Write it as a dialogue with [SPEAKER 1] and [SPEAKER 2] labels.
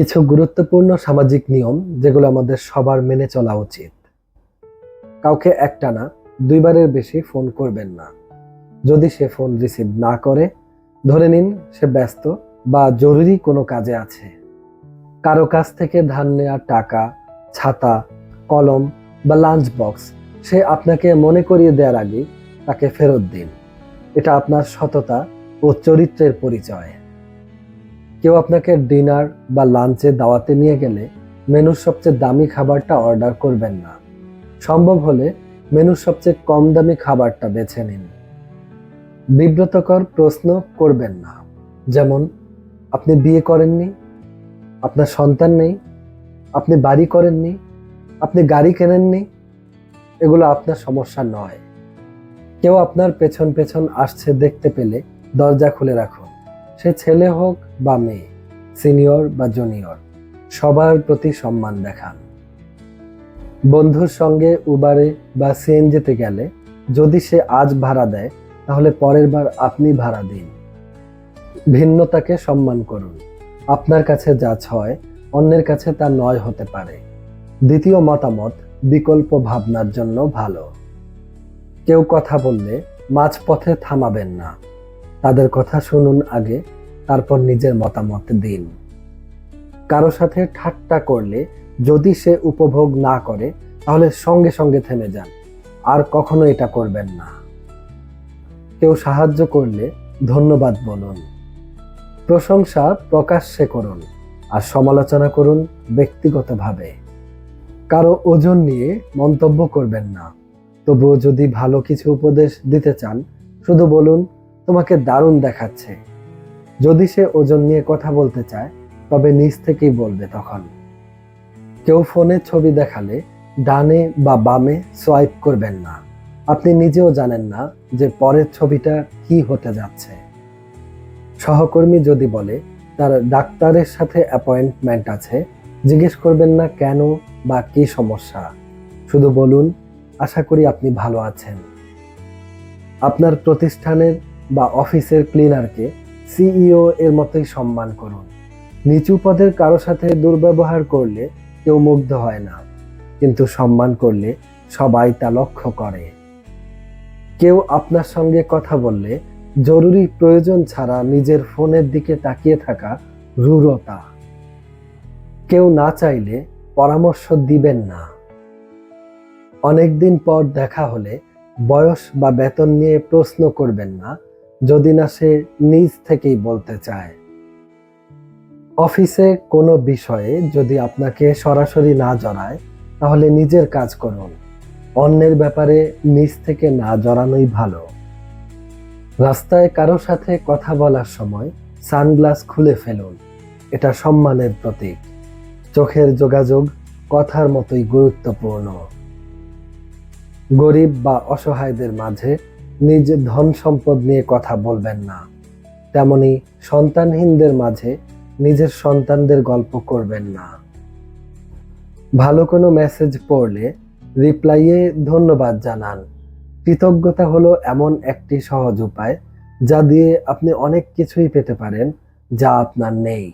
[SPEAKER 1] কিছু গুরুত্বপূর্ণ সামাজিক নিয়ম যেগুলো আমাদের সবার মেনে চলা উচিত। কাউকে একটানা দুইবারের বেশি ফোন করবেন না। যদি সে ফোন রিসিভ না করে, ধরে নিন সে ব্যস্ত বা জরুরি কোনো কাজে আছে। কারও কাছ থেকে ধার নেওয়া টাকা, ছাতা, কলম বা লাঞ্চ বক্স সে আপনাকে মনে করিয়ে দেওয়ার আগে তাকে ফেরত দিন। এটা আপনার সততা ও চরিত্রের পরিচয়। কেউ আপনাকে ডিনার বা লাঞ্চে দাওয়াতে নিয়ে গেলে মেনুর সবচেয়ে দামি খাবারটা অর্ডার করবেন না। সম্ভব হলে মেনুর সবচেয়ে কম দামি খাবারটা বেছে নিন। বিব্রতকর প্রশ্ন করবেন না। যেমন, আপনি বিয়ে করেননি, আপনার সন্তান নেই, আপনি বাড়ি করেননি, আপনি গাড়ি কেনেননি, এগুলো আপনার সমস্যা নয়। কেউ আপনার পেছন পেছন আসছে দেখতে পেলে দরজা খুলে রাখুন। সে ছেলে হোক বা মেয়ে, সিনিয়র বা জুনিয়র, সবার প্রতি সম্মান দেখান। বন্ধুর সঙ্গে উবারে বা সিএনজিতে গেলে যদি সে আজ ভাড়া দেয়, তাহলে পরের বার আপনি ভাড়া দিন। ভিন্নতাকে সম্মান করুন। আপনার কাছে যা ছয়, অন্যের কাছে তা নয় হতে পারে। দ্বিতীয় মতামত, বিকল্প ভাবনার জন্য ভালো। কেউ কথা বললে মাঝপথে থামাবেন না। তাদের কথা শুনুন আগে, তারপর নিজের মতামত দিন। কারও সাথে ঠাট্টা করলে যদি সে উপভোগ না করে, তাহলে সঙ্গে সঙ্গে থেমে যান, আর কখনো এটা করবেন না। কেউ সাহায্য করলে ধন্যবাদ বলুন, প্রশংসা প্রকাশ্যে করুন, আর সমালোচনা করুন ব্যক্তিগতভাবে। কারও ওজন নিয়ে মন্তব্য করবেন না, তবুও যদি ভালো কিছু উপদেশ দিতে চান, শুধু বলুন তোমাকে দারুণ দেখাচ্ছে। যদি সে ওজন নিয়ে কথা বলতে চায়, তবে নিজ থেকেই বলবে তখন। কেউ ফোনে ছবি দেখালে ডানে বা বামে সোয়াইপ করবেন না। আপনি নিজেও জানেন না যে পরের ছবিটা কি হতে যাচ্ছে। সহকর্মী যদি বলে, তার ডাক্তারের সাথে অ্যাপয়েন্টমেন্ট আছে। জিজ্ঞেস করবেন না কেন বা কি সমস্যা। শুধু বলুন, আশা করি আপনি ভালো আছেন। আপনার প্রতিষ্ঠানের বা অফিসের ক্লিনারকে সিইও এর মতোই সম্মান করুন। নিচু পদের কারও সাথে দুর্ব্যবহার করলে কেউ মুগ্ধ হয় না, কিন্তু সম্মান করলে সবাই তা লক্ষ্য করে। কেউ আপনার সঙ্গে কথা বললে জরুরি প্রয়োজন ছাড়া নিজের ফোনের দিকে তাকিয়ে থাকা রূঢ়তা। কেউ না চাইলে পরামর্শ দিবেন না। অনেকদিন পর দেখা হলে বয়স বা বেতন নিয়ে প্রশ্ন করবেন না যদি না সে নিজ থেকেই বলতে চায়। অফিসে কোনো বিষয়ে যদি আপনাকে সরাসরি না জড়ায়, তাহলে নিজের কাজ করুন। অন্যের ব্যাপারে নিজ থেকে না জড়ানোই ভালো। রাস্তায় কারও সাথে কথা বলার সময় সানগ্লাস খুলে ফেলুন। এটা সম্মানের প্রতীক। চোখের যোগাযোগ কথার মতোই গুরুত্বপূর্ণ। গরিব বা অসহায়দের মাঝে নিজ ধন সম্পদ নিয়ে কথা বলবেন না। তেমনি সন্তানহীনদের মাঝে নিজের সন্তানদের গল্প করবেন না। ভালো কোনো মেসেজ পড়লে রিপ্লাইয়ে ধন্যবাদ জানান। কৃতজ্ঞতা হলো এমন একটি সহজ উপায় যা দিয়ে আপনি অনেক কিছুই পেতে পারেন যা আপনার নেই।